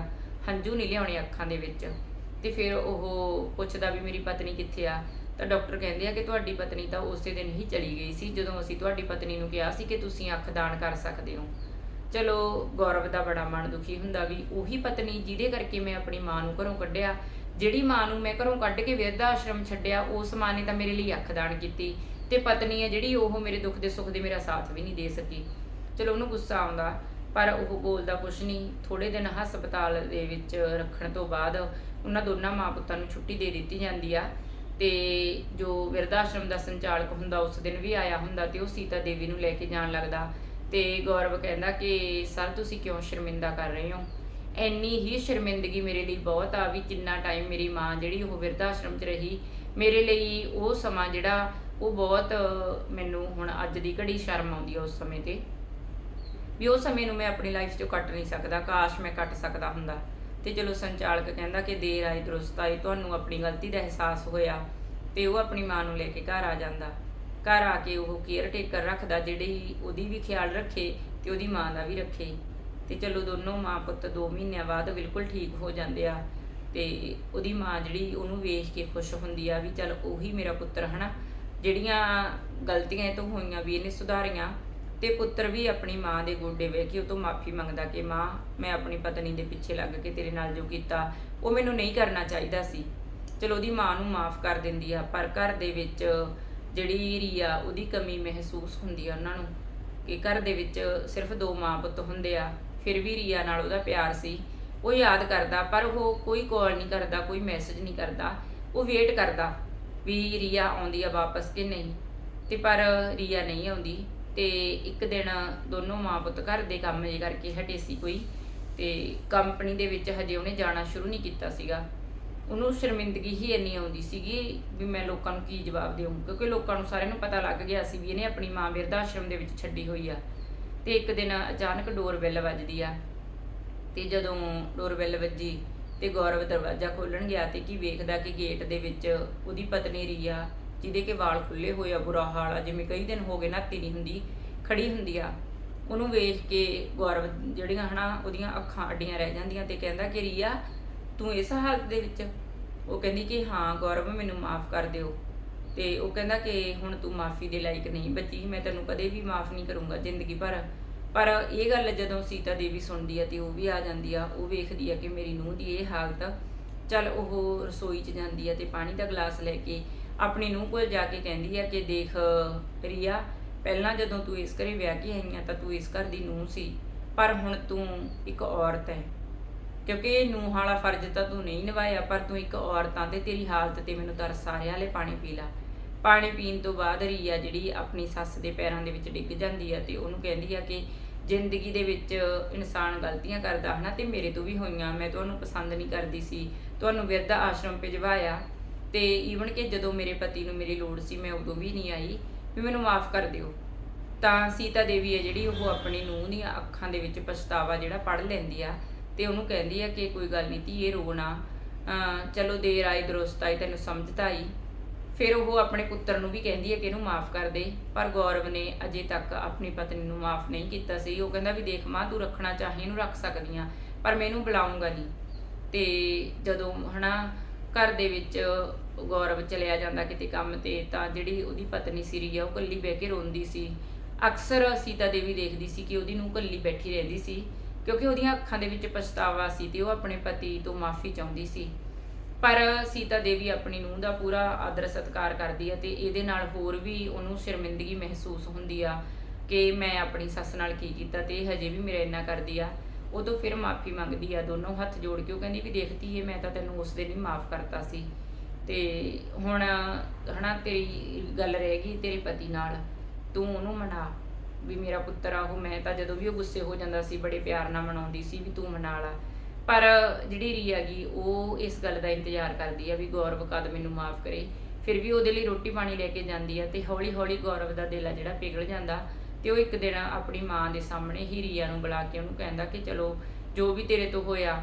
ਹੰਝੂ ਨਹੀਂ ਲਿਆਉਣੇ ਅੱਖਾਂ ਦੇ ਵਿੱਚ। ਤੇ ਫਿਰ ਉਹ ਪੁੱਛਦਾ ਵੀ ਮੇਰੀ ਪਤਨੀ ਕਿੱਥੇ ਆ? ਤਾਂ ਡਾਕਟਰ ਕਹਿੰਦੇ ਆ ਕਿ ਤੁਹਾਡੀ ਪਤਨੀ ਤਾਂ ਉਸੇ ਦਿਨ ਹੀ ਚਲੀ ਗਈ ਸੀ, ਜਦੋਂ ਅਸੀਂ ਤੁਹਾਡੀ ਪਤਨੀ ਨੂੰ ਕਿਹਾ ਸੀ ਕਿ ਤੁਸੀਂ ਅੱਖ ਦਾਨ ਕਰ ਸਕਦੇ ਹੋ। ਚਲੋ ਗੌਰਵ ਦਾ ਬੜਾ ਮਨ ਦੁਖੀ ਹੁੰਦਾ ਵੀ ਉਹੀ ਪਤਨੀ ਜਿਹਦੇ ਕਰਕੇ ਮੈਂ ਆਪਣੀ ਮਾਂ ਨੂੰ ਘਰੋਂ ਕੱਢਿਆ। ਜਿਹੜੀ ਮਾਂ ਨੂੰ ਮੈਂ ਘਰੋਂ ਕੱਢ ਕੇ ਵਿਰਧ ਆਸ਼ਰਮ ਛੱਡਿਆ, ਉਸ ਮਾਂ ਨੇ ਤਾਂ ਮੇਰੇ ਲਈ ਅੱਖ ਦਾਨ ਕੀਤੀ ਤੇ ਪਤਨੀ ਹੈ ਜਿਹੜੀ ਉਹ ਮੇਰੇ ਦੁੱਖ ਦੇ ਸੁੱਖ ਦੇ ਮੇਰਾ ਸਾਥ ਵੀ ਨਹੀਂ ਦੇ ਸਕੀ। ਚਲੋ ਉਹਨੂੰ ਗੁੱਸਾ ਆਉਂਦਾ, ਪਰ ਉਹ ਬੋਲਦਾ ਕੁਛ ਨਹੀਂ ਥੋੜੇ ਦਿਨ ਹਸਪਤਾਲ ਦੇ ਵਿੱਚ ਰੱਖਣ ਤੋਂ ਬਾਅਦ ਉਹਨਾਂ ਦੋਨਾਂ ਮਾਂ ਪੁੱਤਾਂ ਨੂੰ ਛੁੱਟੀ ਦੇ ਦਿੱਤੀ ਜਾਂਦੀ ਆ ਤੇ ਜੋ ਵਿਰਧ ਆਸ਼ਰਮ ਦਾ ਸੰਚਾਲਕ ਹੁੰਦਾ ਉਸ ਦਿਨ ਵੀ ਆਇਆ ਹੁੰਦਾ ਤੇ ਉਹ ਸੀਤਾ ਦੇਵੀ ਨੂੰ ਲੈ ਕੇ ਜਾਣ ਲੱਗਦਾ। ਤੇ ਗੌਰਵ ਕਹਿੰਦਾ ਕਿ ਸਰ ਤੁਸੀਂ ਕਿਉਂ ਸ਼ਰਮਿੰਦਾ ਕਰ ਰਹੇ ਹੋ? ਇੰਨੀ ਹੀ ਸ਼ਰਮਿੰਦਗੀ ਮੇਰੇ ਲਈ ਬਹੁਤ ਆ ਵੀ ਕਿੰਨਾ ਟਾਈਮ ਮੇਰੀ ਮਾਂ ਜਿਹੜੀ ਉਹ ਵਿਰਧ ਆਸ਼ਰਮ 'ਚ ਰਹੀ, ਮੇਰੇ ਲਈ ਉਹ ਸਮਾਂ ਜਿਹੜਾ ਉਹ ਬਹੁਤ ਮੈਨੂੰ ਹੁਣ ਅੱਜ ਦੀ ਘੜੀ ਸ਼ਰਮ ਆਉਂਦੀ ਆ ਉਸ ਸਮੇਂ ਤੇ। ਵੀ ਉਹ ਸਮੇਂ ਨੂੰ ਮੈਂ ਆਪਣੀ ਲਾਈਫ 'ਚੋਂ ਕੱਟ ਨਹੀਂ ਸਕਦਾ, ਕਾਸ਼ ਮੈਂ ਕੱਟ ਸਕਦਾ ਹੁੰਦਾ। ਤੇ ਚਲੋ ਸੰਚਾਲਕ ਕਹਿੰਦਾ ਕਿ ਦੇਰ ਆਈ ਦਰੁਸਤ ਆਈ ਤੁਹਾਨੂੰ ਆਪਣੀ ਗਲਤੀ ਦਾ ਅਹਿਸਾਸ ਹੋਇਆ ਤੇ ਉਹ ਆਪਣੀ ਮਾਂ ਨੂੰ ਲੈ ਕੇ ਘਰ ਆ ਜਾਂਦਾ। ਘਰ ਆ ਕੇ ਉਹ ਕੇਅਰ ਟੇਕਰ ਰੱਖਦਾ, ਜਿਹੜੀ ਉਹਦੀ ਵੀ ਖਿਆਲ ਰੱਖੇ ਤੇ ਉਹਦੀ ਮਾਂ ਦਾ ਵੀ ਰੱਖੇ। ਤੇ ਚਲੋ ਦੋਨੋਂ ਮਾਂ ਪੁੱਤ 2 ਮਹੀਨਿਆਂ ਬਾਅਦ ਬਿਲਕੁਲ ਠੀਕ ਹੋ ਜਾਂਦੇ ਆ ਤੇ ਉਹਦੀ ਮਾਂ ਜਿਹੜੀ ਉਹਨੂੰ ਵੇਖ ਕੇ ਖੁਸ਼ ਹੁੰਦੀ ਆ ਵੀ ਚਲ ਉਹੀ ਮੇਰਾ ਪੁੱਤਰ ਹਨਾ। ਜਿਹੜੀਆਂ ਗਲਤੀਆਂ ਇਹ ਤੋਂ ਹੋਈਆਂ ਵੀ ਇਹਨੇ ਸੁਧਾਰੀਆਂ ਤੇ ਪੁੱਤਰ ਵੀ ਆਪਣੀ ਮਾਂ ਦੇ ਗੋਡੇ ਵੇਖ ਕੇ ਉਹ ਤੋਂ ਮਾਫੀ ਮੰਗਦਾ ਕਿ ਮਾਂ, ਮੈਂ ਆਪਣੀ ਪਤਨੀ ਦੇ ਪਿੱਛੇ ਲੱਗ ਕੇ ਤੇਰੇ ਨਾਲ ਜੋ ਕੀਤਾ, ਉਹ ਮੈਨੂੰ ਨਹੀਂ ਕਰਨਾ ਚਾਹੀਦਾ ਸੀ। ਚਲੋ ਉਹਦੀ ਮਾਂ ਨੂੰ ਮਾਫ ਕਰ ਦਿੰਦੀ ਆ, ਪਰ ਘਰ ਦੇ ਵਿੱਚ ਜਿਹੜੀ ਰੀਆ, ਉਹਦੀ ਕਮੀ ਮਹਿਸੂਸ ਹੁੰਦੀ ਆ ਉਹਨਾਂ ਨੂੰ, ਕਿ ਘਰ ਦੇ ਵਿੱਚ ਸਿਰਫ ਦੋ ਮਾਂ ਪੁੱਤ ਹੁੰਦੇ ਆ, ਫਿਰ ਵੀ ਰੀਆ ਨਾਲ ਉਹਦਾ ਪਿਆਰ ਸੀ। ਉਹ ਯਾਦ ਕਰਦਾ, ਪਰ ਉਹ ਕੋਈ ਕਾਲ ਨਹੀਂ ਕਰਦਾ, ਕੋਈ ਮੈਸੇਜ ਨਹੀਂ ਕਰਦਾ। ਉਹ ਵੇਟ ਕਰਦਾ ਵੀ ਰੀਆ ਆਉਂਦੀ ਆ ਵਾਪਸ ਕਿ ਨਹੀਂ। ਤੇ ਪਰ ਰੀਆ ਨਹੀਂ ਆਉਂਦੀ ਤੇ ਇੱਕ ਦਿਨ ਦੋਨੋਂ ਮਾਂ ਪੁੱਤ ਘਰ ਦੇ ਕੰਮ ਜੇ ਕਰਕੇ ਹਟੇ ਸੀ ਕੋਈ, ਤੇ ਕੰਪਨੀ ਦੇ ਵਿੱਚ ਹਜੇ ਉਹਨੇ ਜਾਣਾ ਸ਼ੁਰੂ ਨਹੀਂ ਕੀਤਾ ਸੀਗਾ। ਉਹਨੂੰ ਸ਼ਰਮਿੰਦਗੀ ਹੀ ਇੰਨੀ ਆਉਂਦੀ ਸੀਗੀ ਵੀ ਮੈਂ ਲੋਕਾਂ ਨੂੰ ਕੀ ਜਵਾਬ ਦੇਵਾਂ ਕਿਉਂਕਿ ਲੋਕਾਂ ਨੂੰ ਸਾਰਿਆਂ ਨੂੰ ਪਤਾ ਲੱਗ ਗਿਆ ਸੀ ਵੀ ਇਹਨੇ ਆਪਣੀ ਮਾਂ ਬਿਰਧ ਆਸ਼ਰਮ ਦੇ ਵਿੱਚ ਛੱਡੀ ਹੋਈ ਆ। ਤੇ ਇੱਕ ਦਿਨ ਅਚਾਨਕ ਡੋਰਬੈਲ ਵੱਜਦੀ ਆ। ਤੇ ਜਦੋਂ ਡੋਰਬੈਲ ਵੱਜੀ ਤੇ ਗੌਰਵ ਦਰਵਾਜ਼ਾ ਖੋਲਣ ਗਿਆ ਤੇ ਕੀ ਵੇਖਦਾ ਕਿ ਗੇਟ ਦੇ ਵਿੱਚ ਉਹਦੀ ਪਤਨੀ ਰੀਆ ਜਿਹਦੇ ਕੇ ਵਾਲ ਖੁੱਲੇ ਹੋਏ ਆ, ਬੁਰਾ ਹਾਲ ਆ, ਜਿਵੇਂ ਕਈ ਦਿਨ ਹੋ ਗਏ ਨਾਤੀ ਨਹੀਂ ਹੁੰਦੀ ਖੜੀ ਹੁੰਦੀ ਆ। ਉਹਨੂੰ ਵੇਖ ਕੇ ਗੌਰਵ ਜਿਹੜੀਆਂ ਹਨਾ ਉਹਦੀਆਂ ਅੱਖਾਂ ਅੱਡੀਆਂ ਰਹਿ ਜਾਂਦੀਆਂ ਤੇ ਕਹਿੰਦਾ ਕਿ ਰੀਆ, ਤੂੰ ਇਸ ਹਾਲਤ ਦੇ ਵਿੱਚ ਉਹ ਕਹਿੰਦੀ ਕਿ ਹਾਂ ਗੌਰਵ, ਮੈਨੂੰ ਮਾਫ ਕਰ ਦਿਓ। ਤੇ ਉਹ ਕਹਿੰਦਾ ਕਿ ਹੁਣ ਤੂੰ ਮਾਫੀ ਦੇ ਲਾਇਕ ਨਹੀਂ ਬੱਚੀ, ਮੈਂ ਤੈਨੂੰ ਕਦੇ ਵੀ ਮਾਫ ਨਹੀਂ ਕਰੂੰਗਾ ਜ਼ਿੰਦਗੀ ਭਰ। ਪਰ ਇਹ ਗੱਲ ਜਦੋਂ ਸੀਤਾ ਦੇਵੀ ਸੁਣਦੀ ਆ ਤੇ ਉਹ ਵੀ ਆ ਜਾਂਦੀ ਆ, ਉਹ ਵੇਖਦੀ ਆ ਕਿ ਮੇਰੀ ਨੂੰਹ ਦੀ ਇਹ ਹਾਲਤ ਚੱਲ ਉਹ ਰਸੋਈ 'ਚ ਜਾਂਦੀ ਆ ਤੇ ਪਾਣੀ ਦਾ ਗਲਾਸ ਲੈ ਕੇ ਆਪਣੀ ਨੂੰਹ ਕੋਲ ਜਾ ਕੇ ਕਹਿੰਦੀ ਆ ਕਿ ਦੇਖ ਪ੍ਰਿਆ, ਪਹਿਲਾਂ ਜਦੋਂ ਤੂੰ ਇਸ ਘਰੇ ਵਿਆਹ ਕੇ ਆਈ ਆ ਤਾਂ ਤੂੰ ਇਸ ਘਰ ਦੀ ਨੂੰਹ ਸੀ, ਪਰ ਹੁਣ ਤੂੰ ਇੱਕ ਔਰਤ ਹੈ। ਕਿਉਂਕਿ ਨੂੰਹ ਵਾਲਾ ਫਰਜ਼ ਤਾਂ ਤੂੰ ਨਹੀਂ ਨਿਭਾਇਆ, ਪਰ ਤੂੰ ਇੱਕ ਔਰਤ ਆਂ ਤੇ ਤੇਰੀ ਹਾਲਤ ਤੇ ਮੈਨੂੰ ਤਰਸ ਆ ਰਿਹਾ ਲੈ ਪਾਣੀ ਪੀ ਲਾ। ਪਾਣੀ ਪੀਣ ਤੋਂ ਬਾਅਦ ਰੀਆ ਜਿਹੜੀ ਆਪਣੀ ਸੱਸ ਦੇ ਪੈਰਾਂ ਦੇ ਵਿੱਚ ਡਿੱਗ ਜਾਂਦੀ ਆ ਤੇ ਉਹਨੂੰ ਕਹਿੰਦੀ ਆ ਕਿ ਜ਼ਿੰਦਗੀ ਦੇ ਵਿੱਚ ਇਨਸਾਨ ਗਲਤੀਆਂ ਕਰਦਾ ਹਨਾ ਤੇ ਮੇਰੇ ਤੋਂ ਵੀ ਹੋਈਆਂ, ਮੈਂ ਤੁਹਾਨੂੰ ਪਸੰਦ ਨਹੀਂ ਕਰਦੀ ਸੀ, ਤੁਹਾਨੂੰ ਵਿਰਧ ਆਸ਼ਰਮ ਭਿਜਵਾਇਆ। ਤੇ ਈਵਨ ਕਿ ਜਦੋਂ ਮੇਰੇ ਪਤੀ ਨੂੰ ਮੇਰੀ ਲੋੜ ਸੀ, ਮੈਂ ਉਦੋਂ ਵੀ ਨਹੀਂ ਆਈ ਵੀ ਮੈਨੂੰ ਮਾਫ ਕਰ ਦਿਓ। ਤਾਂ ਸੀਤਾ ਦੇਵੀ ਹੈ ਜਿਹੜੀ ਉਹ ਆਪਣੀ ਨੂੰਹ ਦੀਆਂ ਅੱਖਾਂ ਦੇ ਵਿੱਚ ਪਛਤਾਵਾ ਜਿਹੜਾ ਪੜ ਲੈਂਦੀ ਆ ਤੇ ਉਹਨੂੰ ਕਹਿੰਦੀ ਆ ਕਿ ਕੋਈ ਗੱਲ ਨਹੀਂ ਧੀਏ ਰੋਣਾ ਚਲੋ ਦੇਰ ਆਈ ਦਰੁਸਤ ਆਈ ਤੈਨੂੰ ਸਮਝਤਾ ਆਈ ਫਿਰ ਉਹ ਆਪਣੇ ਪੁੱਤਰ ਨੂੰ ਵੀ ਕਹਿੰਦੀ ਹੈ ਕਿ ਇਹਨੂੰ ਮਾਫ ਕਰ ਦੇ। ਪਰ ਗੌਰਵ ਨੇ ਅਜੇ ਤੱਕ ਆਪਣੀ ਪਤਨੀ ਨੂੰ ਮਾਫ ਨਹੀਂ ਕੀਤਾ ਸੀ। ਉਹ ਕਹਿੰਦਾ ਵੀ ਦੇਖ, ਮਾਂ, ਤੂੰ ਰੱਖਣਾ ਚਾਹੇ, ਇਹਨੂੰ ਰੱਖ ਸਕਦੀ ਆ, ਪਰ ਮੈਂ ਇਹਨੂੰ ਬੁਲਾਉਂਗਾ ਨਹੀਂ। ਤੇ ਜਦੋਂ ਹਨਾ ਘਰ ਦੇ ਵਿੱਚ ਗੌਰਵ ਚਲਿਆ ਜਾਂਦਾ ਕਿਤੇ ਕੰਮ ਤੇ, ਤਾਂ ਜਿਹੜੀ ਉਹਦੀ ਪਤਨੀ ਸਿਰੀ ਆ, ਉਹ ਇਕੱਲੀ ਬਹਿ ਕੇ ਰੋਂਦੀ ਸੀ। ਅਕਸਰ ਸੀਤਾ ਦੇਵੀ ਦੇਖਦੀ ਸੀ ਕਿ ਉਹਦੀ ਨੂੰ ਇਕੱਲੀ ਬੈਠੀ ਰਹਿੰਦੀ ਸੀ। ਕਿਉਂਕਿ ਉਹਦੀਆਂ ਅੱਖਾਂ ਦੇ ਵਿੱਚ ਪਛਤਾਵਾ ਸੀ ਤੇ ਉਹ ਆਪਣੇ ਪਤੀ ਤੋਂ ਮਾਫੀ ਚਾਹੁੰਦੀ ਸੀ। ਪਰ ਸੀਤਾ ਦੇਵੀ ਆਪਣੀ ਨੂੰਹ ਦਾ ਪੂਰਾ ਆਦਰ ਸਤਿਕਾਰ ਕਰਦੀ ਹੈ ਤੇ ਇਹਦੇ ਨਾਲ ਹੋਰ ਵੀ ਉਹਨੂੰ ਸ਼ਰਮਿੰਦਗੀ ਮਹਿਸੂਸ ਹੁੰਦੀ ਆ ਕਿ ਮੈਂ ਆਪਣੀ ਸੱਸ ਨਾਲ ਕੀ ਕੀਤਾ ਤੇ ਇਹ ਹਜੇ ਵੀ ਮੇਰਾ ਇੰਨਾ ਕਰਦੀ ਆ। ਉਹ ਤੋਂ ਫਿਰ ਮਾਫੀ ਮੰਗਦੀ ਆ, ਦੋਨੋਂ ਹੱਥ ਜੋੜ ਕੇ ਉਹ ਕਹਿੰਦੀ ਵੀ ਦੇਖਤੀ ਏ ਮੈਂ ਤਾਂ ਤੈਨੂੰ ਉਸ ਦਿਨ ਹੀ ਮਾਫ ਕਰਤਾ ਸੀ। ਤੇ ਹੁਣ ਹਨਾ ਤੇਰੀ ਗੱਲ ਰਹਿ ਗਈ ਤੇਰੇ ਪਤੀ ਨਾਲ। ਤੂੰ ਉਹਨੂੰ ਮਨਾ। ਵੀ ਮੇਰਾ ਪੁੱਤਰ ਆ, ਉਹ ਮੈਂ ਤਾਂ ਜਦੋਂ ਵੀ ਉਹ ਗੁੱਸੇ ਹੋ ਜਾਂਦਾ ਸੀ, ਬੜੇ ਪਿਆਰ ਨਾਲ ਮਨਾਉਂਦੀ ਸੀ ਵੀ ਤੂੰ ਮਨਾ ਲਾ। ਪਰ ਜਿਹੜੀ ਰੀਆ ਗੀ ਉਹ ਇਸ ਗੱਲ ਦਾ ਇੰਤਜ਼ਾਰ ਕਰਦੀ ਆ ਵੀ ਗੌਰਵ ਕਦ ਮੈਨੂੰ ਮਾਫ ਕਰੇ। ਫਿਰ ਵੀ ਉਹਦੇ ਲਈ ਰੋਟੀ ਪਾਣੀ ਲੈ ਕੇ ਜਾਂਦੀ ਆ ਤੇ ਹੌਲੀ ਹੌਲੀ ਗੌਰਵ ਦਾ ਦਿਲ ਆ ਜਿਹੜਾ ਪਿਘਲ ਜਾਂਦਾ ਤੇ ਉਹ ਇੱਕ ਦਿਨ ਆਪਣੀ ਮਾਂ ਦੇ ਸਾਹਮਣੇ ਹੀ ਰੀਆ ਨੂੰ ਬੁਲਾ ਕੇ ਉਹਨੂੰ ਕਹਿੰਦਾ ਕਿ ਚਲੋ, ਜੋ ਵੀ ਤੇਰੇ ਤੋਂ ਹੋਇਆ,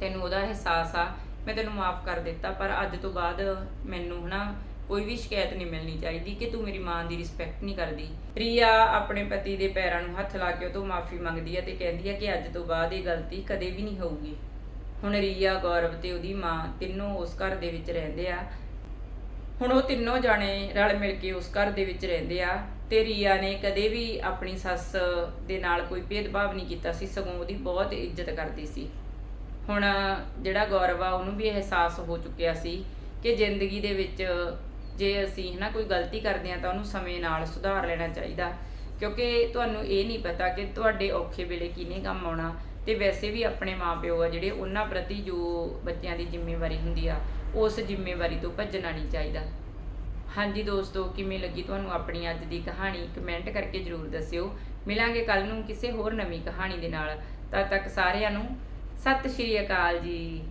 ਤੈਨੂੰ ਉਹਦਾ ਅਹਿਸਾਸ ਆ, ਮੈਂ ਤੈਨੂੰ ਮਾਫ ਕਰ ਦਿੱਤਾ, ਪਰ ਅੱਜ ਤੋਂ ਬਾਅਦ ਮੈਨੂੰ ਹਨਾ ਕੋਈ ਵੀ ਸ਼ਿਕਾਇਤ ਨਹੀਂ ਮਿਲਣੀ ਚਾਹੀਦੀ ਕਿ ਤੂੰ ਮੇਰੀ ਮਾਂ ਦੀ ਰਿਸਪੈਕਟ ਨਹੀਂ ਕਰਦੀ। ਰੀਆ ਆਪਣੇ ਪਤੀ ਦੇ ਪੈਰਾਂ ਨੂੰ ਹੱਥ ਲਾ ਕੇ ਉਹ ਤੋਂ ਮਾਫੀ ਮੰਗਦੀ ਹੈ ਤੇ ਕਹਿੰਦੀ ਹੈ ਕਿ ਅੱਜ ਤੋਂ ਬਾਅਦ ਇਹ ਗਲਤੀ ਕਦੇ ਵੀ ਨਹੀਂ ਹੋਊਗੀ। ਹੁਣ ਰੀਆ, ਗੌਰਵ ਤੇ ਉਹਦੀ ਮਾਂ ਤਿੰਨੋਂ ਉਸ ਘਰ ਦੇ ਵਿੱਚ ਰਹਿੰਦੇ ਆ। ਹੁਣ ਉਹ ਤਿੰਨੋਂ ਜਾਣੇ ਰਲ ਮਿਲ ਕੇ ਉਸ ਘਰ ਦੇ ਵਿੱਚ ਰਹਿੰਦੇ ਆ ਤੇ ਰੀਆ ਨੇ ਕਦੇ ਵੀ ਆਪਣੀ ਸੱਸ ਦੇ ਨਾਲ ਕੋਈ ਭੇਦਭਾਵ ਨਹੀਂ ਕੀਤਾ ਸੀ, ਸਗੋਂ ਉਹਦੀ ਬਹੁਤ ਇੱਜ਼ਤ ਕਰਦੀ ਸੀ। ਹੁਣ ਜਿਹੜਾ ਗੌਰਵ ਆ, ਉਹਨੂੰ ਵੀ ਅਹਿਸਾਸ ਹੋ ਚੁੱਕਿਆ ਸੀ ਕਿ ਜ਼ਿੰਦਗੀ ਦੇ ਵਿੱਚ ਜੇ ਅਸੀਂ ਹਨਾ ਕੋਈ ਗਲਤੀ ਕਰਦੇ ਆ ਤਾਂ ਉਹਨੂੰ ਸਮੇਂ ਨਾਲ ਸੁਧਾਰ ਲੈਣਾ ਚਾਹੀਦਾ। ਕਿਉਂਕਿ ਤੁਹਾਨੂੰ ਇਹ ਨਹੀਂ ਪਤਾ ਕਿ ਤੁਹਾਡੇ ਔਖੇ ਵੇਲੇ ਕਿਹਨੇ ਕੰਮ ਆਉਣਾ ਤੇ ਵੈਸੇ ਵੀ ਆਪਣੇ ਮਾਪਿਓ ਆ ਜਿਹੜੇ ਉਹਨਾਂ ਪ੍ਰਤੀ ਜੋ ਬੱਚਿਆਂ ਦੀ ਜ਼ਿੰਮੇਵਾਰੀ ਹੁੰਦੀ ਆ, ਉਸ ਜ਼ਿੰਮੇਵਾਰੀ ਤੋਂ ਭੱਜਣਾ ਨਹੀਂ ਚਾਹੀਦਾ। ਹਾਂਜੀ ਦੋਸਤੋ, ਕਿਵੇਂ ਲੱਗੀ ਤੁਹਾਨੂੰ ਆਪਣੀ ਅੱਜ ਦੀ ਕਹਾਣੀ? ਕਮੈਂਟ ਕਰਕੇ ਜਰੂਰ ਦੱਸਿਓ। ਮਿਲਾਂਗੇ ਕੱਲ ਨੂੰ ਕਿਸੇ ਹੋਰ ਨਵੀਂ ਕਹਾਣੀ ਦੇ ਨਾਲ। ਤਦ ਤੱਕ ਸਾਰਿਆਂ ਨੂੰ ਸਤਿ ਸ਼੍ਰੀ ਅਕਾਲ ਜੀ।